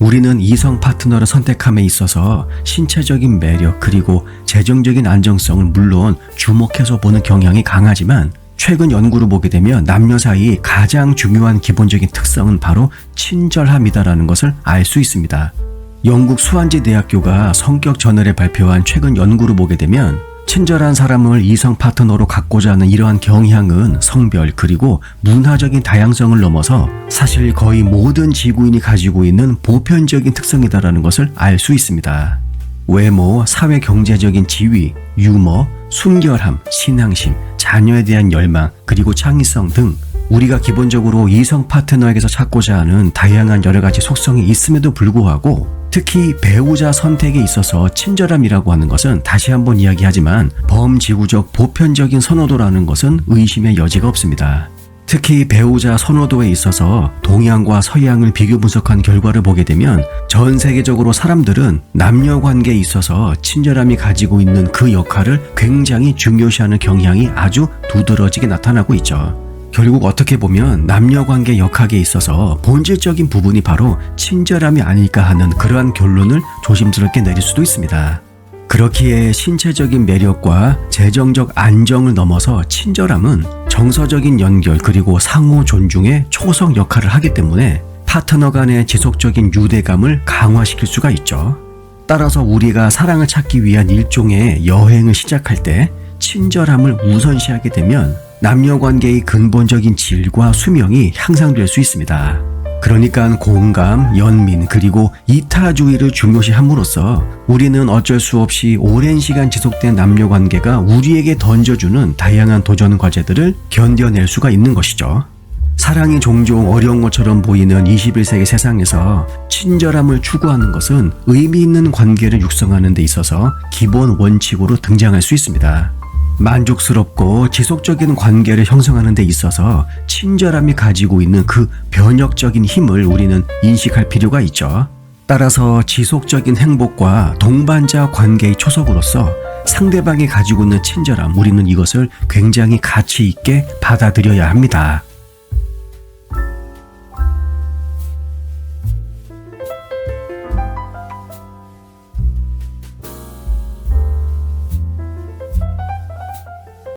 우리는 이성 파트너를 선택함에 있어서 신체적인 매력 그리고 재정적인 안정성을 물론 주목해서 보는 경향이 강하지만 최근 연구를 보게 되면 남녀 사이 가장 중요한 기본적인 특성은 바로 친절함이다라는 것을 알 수 있습니다. 영국 수완지 대학교가 성격 저널에 발표한 최근 연구를 보게 되면 친절한 사람을 이성 파트너로 갖고자 하는 이러한 경향은 성별 그리고 문화적인 다양성을 넘어서 사실 거의 모든 지구인이 가지고 있는 보편적인 특성이다라는 것을 알 수 있습니다. 외모, 사회 경제적인 지위, 유머, 순결함, 신앙심, 자녀에 대한 열망, 그리고 창의성 등 우리가 기본적으로 이성 파트너에게서 찾고자 하는 다양한 여러 가지 속성이 있음에도 불구하고 특히 배우자 선택에 있어서 친절함이라고 하는 것은 다시 한번 이야기하지만 범지구적 보편적인 선호도라는 것은 의심의 여지가 없습니다. 특히 배우자 선호도에 있어서 동양과 서양을 비교 분석한 결과를 보게 되면 전 세계적으로 사람들은 남녀 관계에 있어서 친절함이 가지고 있는 그 역할을 굉장히 중요시하는 경향이 아주 두드러지게 나타나고 있죠. 결국 어떻게 보면 남녀 관계 역학에 있어서 본질적인 부분이 바로 친절함이 아닐까 하는 그러한 결론을 조심스럽게 내릴 수도 있습니다. 그렇기에 신체적인 매력과 재정적 안정을 넘어서 친절함은 정서적인 연결 그리고 상호 존중의 초성 역할을 하기 때문에 파트너 간의 지속적인 유대감을 강화시킬 수가 있죠. 따라서 우리가 사랑을 찾기 위한 일종의 여행을 시작할 때 친절함을 우선시하게 되면 남녀 관계의 근본적인 질과 수명이 향상될 수 있습니다. 그러니까 공감, 연민, 그리고 이타주의를 중요시함으로써 우리는 어쩔 수 없이 오랜 시간 지속된 남녀 관계가 우리에게 던져주는 다양한 도전 과제들을 견뎌낼 수가 있는 것이죠. 사랑이 종종 어려운 것처럼 보이는 21세기 세상에서 친절함을 추구하는 것은 의미 있는 관계를 육성하는 데 있어서 기본 원칙으로 등장할 수 있습니다. 만족스럽고 지속적인 관계를 형성하는 데 있어서 친절함이 가지고 있는 그 변혁적인 힘을 우리는 인식할 필요가 있죠. 따라서 지속적인 행복과 동반자 관계의 초석으로서 상대방이 가지고 있는 친절함, 우리는 이것을 굉장히 가치 있게 받아들여야 합니다.